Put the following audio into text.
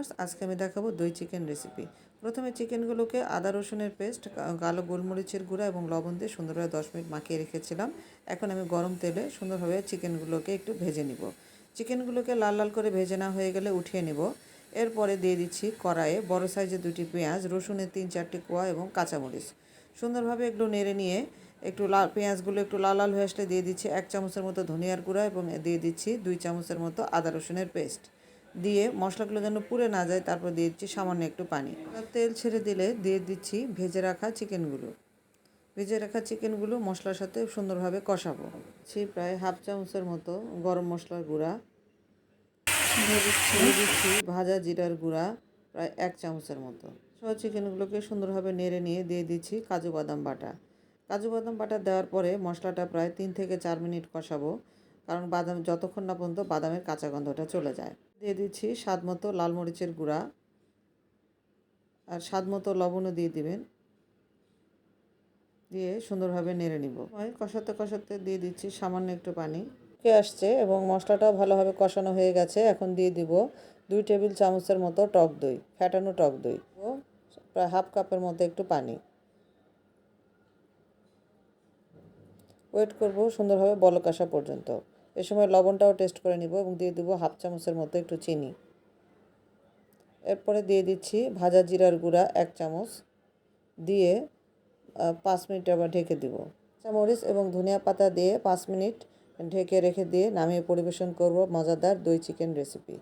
Viewers আজকে আমি দেখাবো দই চিকেন রেসিপি প্রথমে চিকেনগুলোকে আদা রসুনের পেস্ট কালো গোলমরিচের গুঁড়া এবং লবণ দিয়ে সুন্দরভাবে দশ মিনিট মাখিয়ে রেখেছিলাম। এখন আমি গরম তেলে সুন্দরভাবে চিকেনগুলোকে একটু ভেজে নিব। চিকেনগুলোকে লাল লাল করে ভেজে না হয়ে গেলে উঠিয়ে নিব। এরপরে দিয়ে দিচ্ছি কড়াইয়ে বড় সাইজের দুটি পেঁয়াজ, রসুনের তিন চারটি কোয়া এবং কাঁচামরিচ। সুন্দরভাবে এগুলো নেড়ে নিয়ে একটু লাল পেঁয়াজগুলো একটু লাল লাল হয়ে আসলে দিয়ে দিচ্ছি এক চামচের মতো ধনিয়ার গুঁড়া এবং দিয়ে দিচ্ছি দুই চামচের মতো আদা রসুনের পেস্ট দিয়ে মশলাগুলো যেন পুড়ে না যায়, তারপর দিয়ে দিচ্ছি সামান্য একটু পানি। তেল ছেড়ে দিলে দিয়ে দিচ্ছি ভেজে রাখা চিকেনগুলো। ভেজে রাখা চিকেনগুলো মশলার সাথে সুন্দরভাবে কষাবো। ছি প্রায় হাফ চামচের মতো গরম মশলার গুঁড়া। দিয়ে দিচ্ছি ভাজা জিরার গুঁড়া প্রায় এক চামচের মতো। সব চিকেনগুলোকে সুন্দরভাবে নেড়ে নিয়ে দিয়ে দিচ্ছি কাজু বাদাম বাটা। কাজু বাদাম বাটা দেওয়ার পরে মশলাটা প্রায় তিন থেকে চার মিনিট কষাবো, কারণ বাদাম যতক্ষণ না পর্যন্ত বাদামের কাঁচা গন্ধটা চলে যায়। দিয়ে দিচ্ছি স্বাদ মতো লাল মরিচের গুঁড়া আর স্বাদ মতো লবণও দিয়ে দিবেন। দিয়ে সুন্দরভাবে নেড়ে নিব। কষাতে কষাতে দিয়ে দিচ্ছি সামান্য একটু পানি। কে আসছে এবং মশলাটাও ভালোভাবে কষানো হয়ে গেছে। এখন দিয়ে দিব দুই টেবিল চামচের মতো টক দই ফ্যাটানো টক দই। ও প্রায় হাফ কাপের মতো একটু পানি। ওয়েট করব সুন্দরভাবে বলক আসা পর্যন্ত। এ সময় লবণটাও টেস্ট করে নিব এবং দিয়ে দেবো হাফ চামচের মতো একটু চিনি। এরপরে দিয়ে দিচ্ছি ভাজা জিরার গুঁড়া এক চামচ। দিয়ে পাঁচ মিনিট আবার ঢেকে দিব। চামরিচ এবং ধনিয়া পাতা দিয়ে পাঁচ মিনিট ঢেকে রেখে দিয়ে নামিয়ে পরিবেশন করব মজাদার দই চিকেন রেসিপি